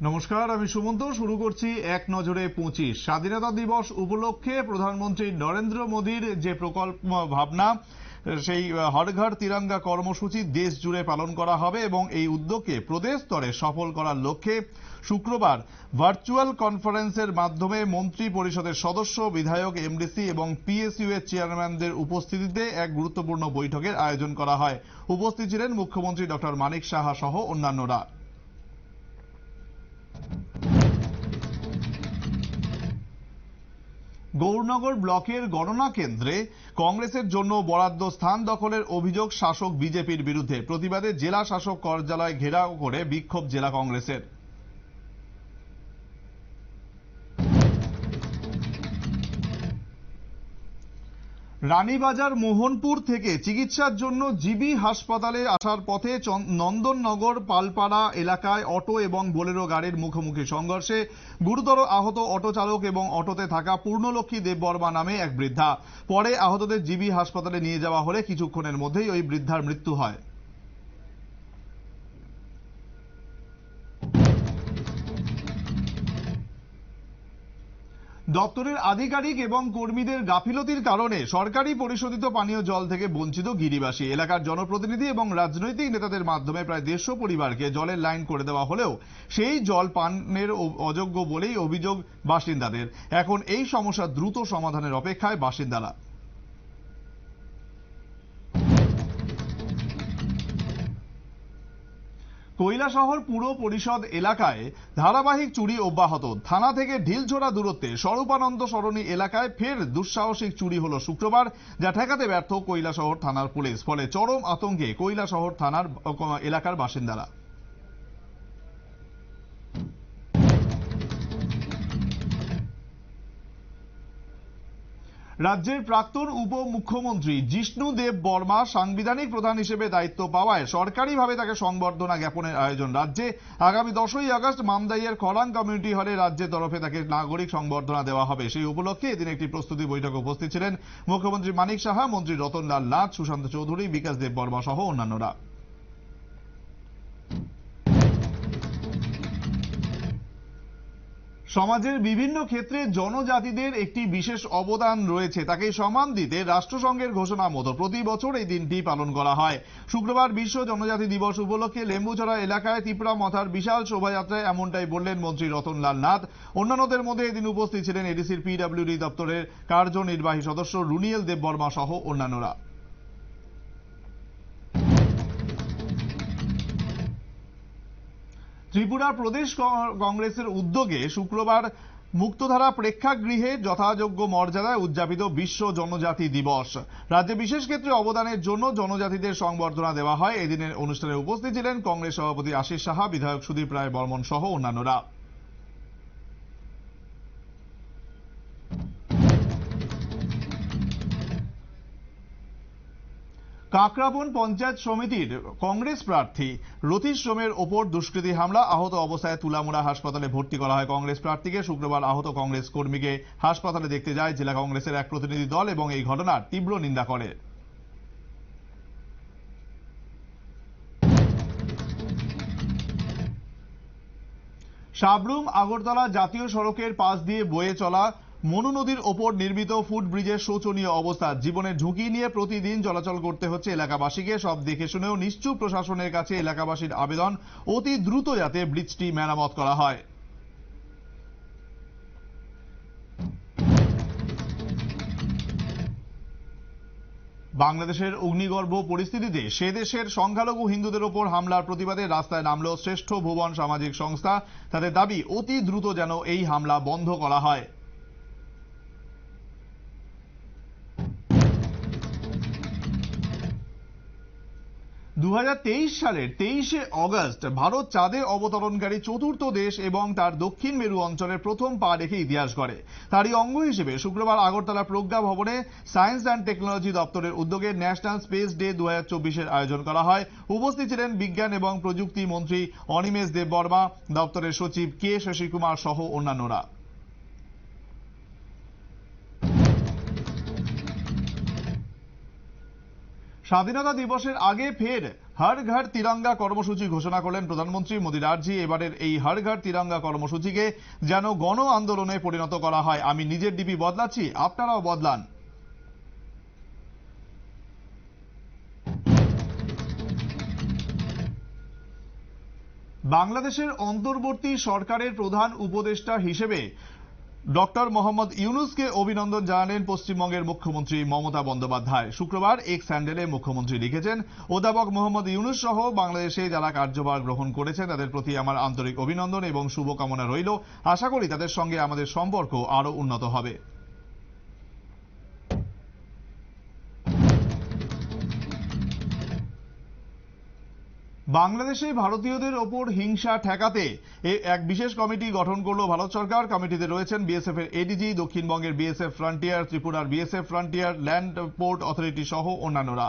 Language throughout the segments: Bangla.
নমস্কার, আমি সুমন্ত। শুরু করছি এক নজরে পঁচিশ। স্বাধীনতা দিবস উপলক্ষে প্রধানমন্ত্রী নরেন্দ্র মোদীর যে প্রকল্প ভাবনা, সেই হর ঘর তিরঙ্গা কর্মসূচি দেশ জুড়ে পালন করা হবে এবং এই উদ্যোগকে প্রদেশ স্তরে সফল করার লক্ষ্যে শুক্রবার ভার্চুয়াল কনফারেন্সের মাধ্যমে মন্ত্রী পরিষদের সদস্য, বিধায়ক, এমডিসি এবং পিএসইউ এর চেয়ারম্যানদের উপস্থিতিতে এক গুরুত্বপূর্ণ বৈঠকের আয়োজন করা হয়। উপস্থিত ছিলেন মুখ্যমন্ত্রী ডক্টর মানিক সাহা সহ অন্যান্যরা। গৌরনগর ব্লকের গণনা কেন্দ্রে কংগ্রেসের জন্য বরাদ্দ স্থান দখলের অভিযোগ শাসক বিজেপির বিরুদ্ধে। প্রতিবাদে জেলা শাসক কার্যালয় ঘেরাও করে বিক্ষোভ জেলা কংগ্রেসের। রানীবাজার মোহনপুর থেকে চিকিৎসার জন্য জিবি হাসপাতালে আসার পথে নন্দননগর পালপাড়া এলাকায় অটো এবং বোলেরো গাড়ির মুখোমুখি সংঘর্ষে গুরুতর আহত অটো চালক এবং অটোতে থাকা পূর্ণলক্ষ্মী দেববর্মা নামে এক বৃদ্ধা। পরে আহতদের জিবি হাসপাতালে নিয়ে যাওয়া হলে কিছুক্ষণের মধ্যেই ওই বৃদ্ধার মৃত্যু হয়। দপ্তরের আধিকারিক এবং কর্মীদের গাফিলতির কারণে সরকারি পরিশোধিত পানীয় জল থেকে বঞ্চিত গিরিবাসী। এলাকার জনপ্রতিনিধি এবং রাজনৈতিক নেতাদের মাধ্যমে প্রায় দেড়শো পরিবারকে জলের লাইন করে দেওয়া হলেও সেই জল পানের অযোগ্য বলেই অভিযোগ বাসিন্দাদের। এখন এই সমস্যা দ্রুত সমাধানের অপেক্ষায় বাসিন্দারা। কৈলাসহর পুর পরিষদ এলাকায় ধারাবাহিক চুরি অব্যাহত। থানা থেকে ঢিলছোড়া দূরত্বে স্বরূপানন্দ সরণি এলাকায় ফের দুঃসাহসিক চুরি হল শুক্রবার, যা ঠেকাতে ব্যর্থ কৈলাসহর থানার পুলিশ। ফলে চরম আতঙ্কে কৈলাসহর থানার, এলাকার বাসিন্দারা। রাজ্যের প্রাক্তন উপমুখ্যমন্ত্রী জিষ্ণু দেব বর্মা সাংবিধানিক প্রধান হিসেবে দায়িত্ব পাওয়ায় সরকারিভাবে তাকে সংবর্ধনা জ্ঞাপনের আয়োজন রাজ্যে। আগামী দশই আগস্ট মামদাইয়ের খরাং কমিউনিটি হলে রাজ্যের তরফে তাকে নাগরিক সংবর্ধনা দেওয়া হবে। সেই উপলক্ষে এদিন একটি প্রস্তুতি বৈঠকে উপস্থিত ছিলেন মুখ্যমন্ত্রী মানিক সাহা, মন্ত্রী রতনলাল নাথ, সুশান্ত চৌধুরী, বিকাশ দেব বর্মা সহ অন্যান্যরা। সমাজের বিভিন্ন ক্ষেত্রে জনজাতিদের একটি বিশেষ অবদান রয়েছে। তাকে সম্মান দিতে রাষ্ট্রসংঘের ঘোষণা মতো প্রতি বছর এই দিনটি পালন করা হয়। শুক্রবার বিশ্ব জনজাতি দিবস উপলক্ষে লেম্বুছড়া এলাকায় তিপ্রা মথার বিশাল শোভাযাত্রায় এমনটাই বললেন মন্ত্রী রতনলাল নাথ। অন্যান্যদের মধ্যে এদিন উপস্থিত ছিলেন এডিসির পিডব্লিউডি দপ্তরের কার্যনির্বাহী সদস্য রুনিয়েল দেববর্মা সহ অন্যান্যরা। ত্রিপুরা প্রদেশ কংগ্রেসের উদ্যোগে শুক্রবার মুক্তধারা প্রেক্ষাগৃহে যথাযোগ্য মর্যাদায় উদযাপিত বিশ্ব জনজাতি দিবস। রাজ্যে বিশেষ ক্ষেত্রে অবদানের জন্য জনজাতিদের সংবর্ধনা দেওয়া হয়। এদিনের অনুষ্ঠানে উপস্থিত ছিলেন কংগ্রেস সভাপতি আশিস সাহা, বিধায়ক সুদীপ রায় বর্মন সহ অন্যান্যরা। কাকরাবন পঞ্চায়েত সমিতির কংগ্রেস প্রার্থী রথীশ সোমের ওপর দুষ্কৃতী হামলা। আহত অবস্থায় তুলামুড়া হাসপাতালে ভর্তি করা হয় কংগ্রেস প্রার্থীকে। শুক্রবার আহত কংগ্রেস কর্মীকে হাসপাতালে দেখতে যায় জেলা কংগ্রেসের এক প্রতিনিধি দল এবং এই ঘটনার তীব্র নিন্দা করে। সাবরুম আগরতলা জাতীয় সড়কের পাশ দিয়ে বয়ে চলা মনু নদীর ওপর নির্মিত ফুট ব্রিজের শোচনীয় অবস্থা। জীবনের ঝুঁকি নিয়ে প্রতিদিন চলাচল করতে হচ্ছে এলাকাবাসীকে। সব দেখে শুনেও নিশ্চুপ প্রশাসনের কাছে এলাকাবাসীর আবেদন। অতি দ্রুত যাতে ব্রিজটি মেরামত করা হয়। বাংলাদেশের অগ্নিগর্ভ পরিস্থিতিতে সে দেশের সংখ্যালঘু হিন্দুদের ওপর হামলার প্রতিবাদে রাস্তায় নামল শ্রেষ্ঠ ভুবন সামাজিক সংস্থা। তাদের দাবি, অতি দ্রুত যেন এই হামলা বন্ধ করা হয়। দু হাজার তেইশ সালের তেইশে অগস্ট ভারত চাঁদে অবতরণকারী চতুর্থ দেশ এবং তার দক্ষিণ মেরু অঞ্চলের প্রথম পা রেখে ইতিহাস গড়ে। তারই অঙ্গ হিসেবে শুক্রবার আগরতলা প্রজ্ঞা ভবনে সায়েন্স অ্যান্ড টেকনোলজি দপ্তরের উদ্যোগে ন্যাশনাল স্পেস ডে দু হাজার আয়োজন করা হয়। উপস্থিত ছিলেন বিজ্ঞান এবং প্রযুক্তি মন্ত্রী অনিমেষ দেববর্মা, দপ্তরের সচিব কে শশীকুমার সহ অন্যান্যরা। স্বাধীনতা দিবসের আগে ফের হর ঘর তিরঙ্গা কর্মসূচি ঘোষণা করলেন প্রধানমন্ত্রী মোদীর আর্জি এবারের এই হর ঘর তিরঙ্গা কর্মসূচিকে যেন গণ আন্দোলনে পরিণত করা হয়, আমি নিজের ডিপি বদলাচ্ছি, আপনারাও বদলান। বাংলাদেশের অন্তর্বর্তী সরকারের প্রধান উপদেষ্টা হিসেবে ডক্টর মোহাম্মদ ইউনুসকে অভিনন্দন জানালেন পশ্চিমবঙ্গের মুখ্যমন্ত্রী মমতা বন্দ্যোপাধ্যায়। শুক্রবার এক স্যান্ডেলে মুখ্যমন্ত্রী লিখেছেন, অধ্যাপক মোহাম্মদ ইউনুস সহ বাংলাদেশে যারা কার্যভার গ্রহণ করেছেন তাদের প্রতি আমার আন্তরিক অভিনন্দন এবং শুভকামনা রইল। আশা করি তাদের সঙ্গে আমাদের সম্পর্ক আরও উন্নত হবে। বাংলাদেশে ভারতীয়দের ওপর হিংসা ঠেকাতে এক বিশেষ কমিটি গঠন করল ভারত সরকার। কমিটিতে রয়েছেন বিএসএফ এর এডিজি দক্ষিণবঙ্গের বিএসএফ ফ্রন্টিয়ার ত্রিপুরার BSF frontier land port authority সহ অন্যান্যরা।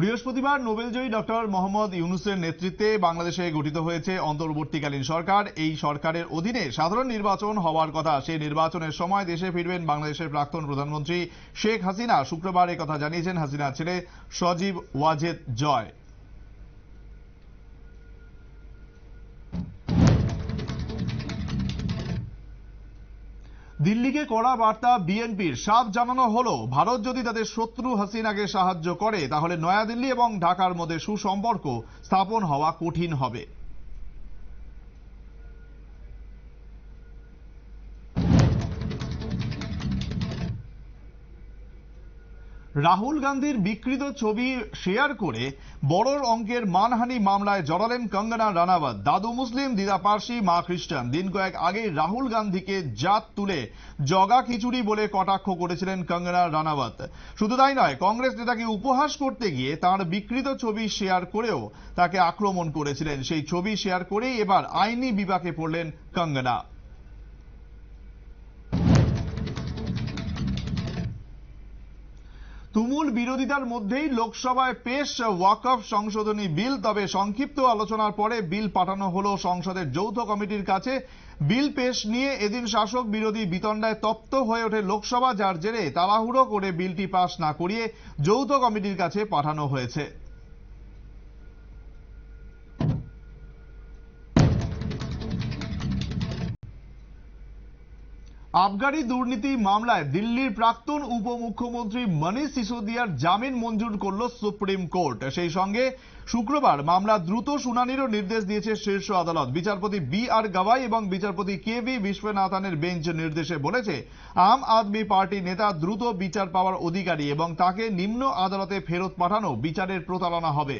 বৃহস্পতিবার নোবেলজয়ী ডক্টর মোহাম্মদ ইউনুসের নেতৃত্বে বাংলাদেশে গঠিত হয়েছে অন্তর্বর্তীকালীন সরকার। এই সরকারের অধীনে সাধারণ নির্বাচন হওয়ার কথা, সে নির্বাচনের সময় দেশে ফিরবেন বাংলাদেশের প্রাক্তন প্রধানমন্ত্রী শেখ হাসিনা। শুক্রবার কথা জানিয়েছেন হাসিনার ছেলে সজীব ওয়াজেদ জয়। দিল্লিকে কড়া বার্তা বিএনপির। সাফ জানানো হল, ভারত যদি তাদের শত্রু হাসিনাকে সাহায্য করে, তাহলে নয়াদিল্লি এবং ঢাকার মধ্যে সুসম্পর্ক স্থাপন হওয়া কঠিন হবে। রাহুল গান্ধীর বিকৃত ছবি শেয়ার করে বড় অঙ্কের মানহানি মামলায় জড়ালেন কঙ্গনা রানাওয়াত। দাদু মুসলিম, দিদা পার্সি, মা খ্রিস্টান। দিন কয়েক আগে রাহুল গান্ধীকে জাত তুলে জগা খিচুড়ি বলে কটাক্ষ করেছিলেন কঙ্গনা রানাওয়াত। শুধু তাই নয়, কংগ্রেস নেতাকে উপহাস করতে গিয়ে তার বিকৃত ছবি শেয়ার করেও তাকে আক্রমণ করেছিলেন। সেই ছবি শেয়ার করেই এবার আইনি বিপাকে পড়লেন কঙ্গনা। তুমুল বিরোধিতার মধ্যেই লোকসভায় পেশ ওয়াকফ সংশোধনী বিল, তবে সংক্ষিপ্ত আলোচনার পরে বিল পাঠানো হলো সংসদের যৌথ কমিটির কাছে। বিল পেশ নিয়ে এদিন শাসক বিরোধী বিতণ্ডায় তপ্ত হয়ে ওঠে লোকসভা, যার জেরে তাড়াহুড়ো করে বিলটি পাশ না করিয়ে যৌথ কমিটির কাছে পাঠানো হয়েছে। আবগারি দুর্নীতি মামলায় দিল্লির প্রাক্তন উপমুখ্যমন্ত্রী মনীষ সিসোদিয়ার জামিন মঞ্জুর করল সুপ্রিম কোর্ট। সেই সঙ্গে শুক্রবার মামলা দ্রুত শুনানিরও নির্দেশ দিয়েছে শীর্ষ আদালত। বিচারপতি বি আর গাওয়াই এবং বিচারপতি কে ভি বিশ্বনাথনের বেঞ্চ নির্দেশে বলেছে, আম আদমি পার্টি নেতা দ্রুত বিচার পাওয়ার অধিকারী এবং তাকে নিম্ন আদালতে ফেরত পাঠানো বিচারের প্রতারণা হবে।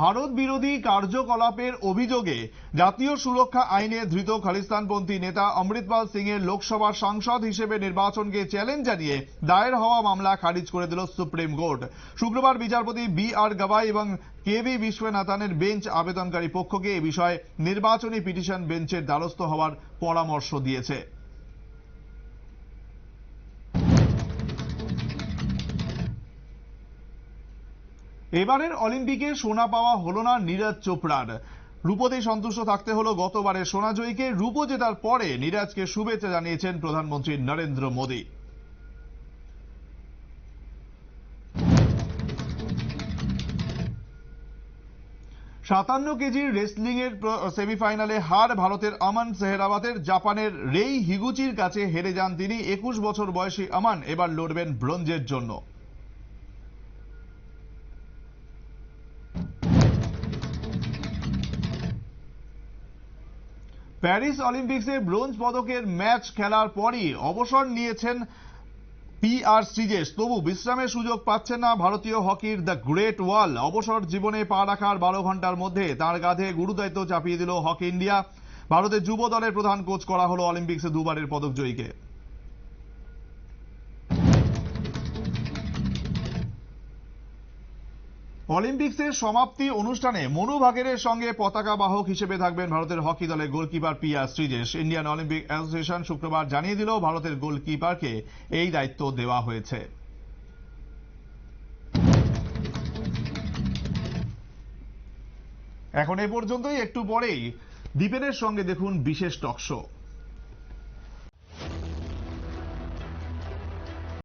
ভারত বিরোধী কার্যকলাপের অভিযোগে জাতীয় সুরক্ষা আইনে ধৃত খালিস্তানপন্থী নেতা অমৃতপাল সিং এর লোকসভার সাংসদ হিসেবে নির্বাচনকে চ্যালেঞ্জ জানিয়ে দায়ের হওয়া মামলা খারিজ করে দিল সুপ্রিম কোর্ট। শুক্রবার বিচারপতি বি আর গাভাই এবং কে ভি বিশ্বনাথনের বেঞ্চ আবেদনকারী পক্ষকে এ বিষয়ে নির্বাচনী পিটিশন বেঞ্চের দ্বারস্থ হওয়ার পরামর্শ দিয়েছে। এবারের অলিম্পিকে সোনা পাওয়া হলো না নীরজ চোপড়ার। রূপতেই সন্তুষ্ট থাকতে হলো গতবারের সোনা জয়ীকে। রূপ জেতার পরে নীরজকে শুভেচ্ছা জানিয়েছেন প্রধানমন্ত্রী নরেন্দ্র মোদী। সাতান্ন কেজির রেসলিং এর সেমিফাইনালে হার ভারতের আমান সেহরাবাতের জাপানের রেই হিগুচির কাছে হেরে যান তিনি। একুশ বছর বয়সী আমান এবার লড়বেন ব্রোঞ্জের জন্য। প্যারিস অলিম্পিক্সে ব্রোঞ্জ পদকের ম্যাচ খেলার পরই অবসর নিয়েছেন পি আর শ্রীজেশ। তবু বিশ্রামের সুযোগ পাচ্ছেন না ভারতীয় হকির দ্য গ্রেট ওয়াল। অবসর জীবনে পা রাখার বারো ঘণ্টার মধ্যে তার গাধে গুরুদায়িত্ব চাপিয়ে দিল হকি ইন্ডিয়া। ভারতের যুব দলের প্রধান কোচ করা হল অলিম্পিক্সে দুবারের পদক অলিম্পিক্সের সমাপ্তি অনুষ্ঠানে মনু ভাগেরের সঙ্গে পতাকা বাহক হিসেবে থাকবেন ভারতের হকি দলের goalkeeper P R Sreejesh. Indian Olympic Association শুক্রবার জানিয়ে দিল ভারতের গোলকিপারকে এই দায়িত্ব দেওয়া হয়েছে। এখন এ পর্যন্তই, একটু পরেই দীপেনের সঙ্গে দেখুন বিশেষ টকশো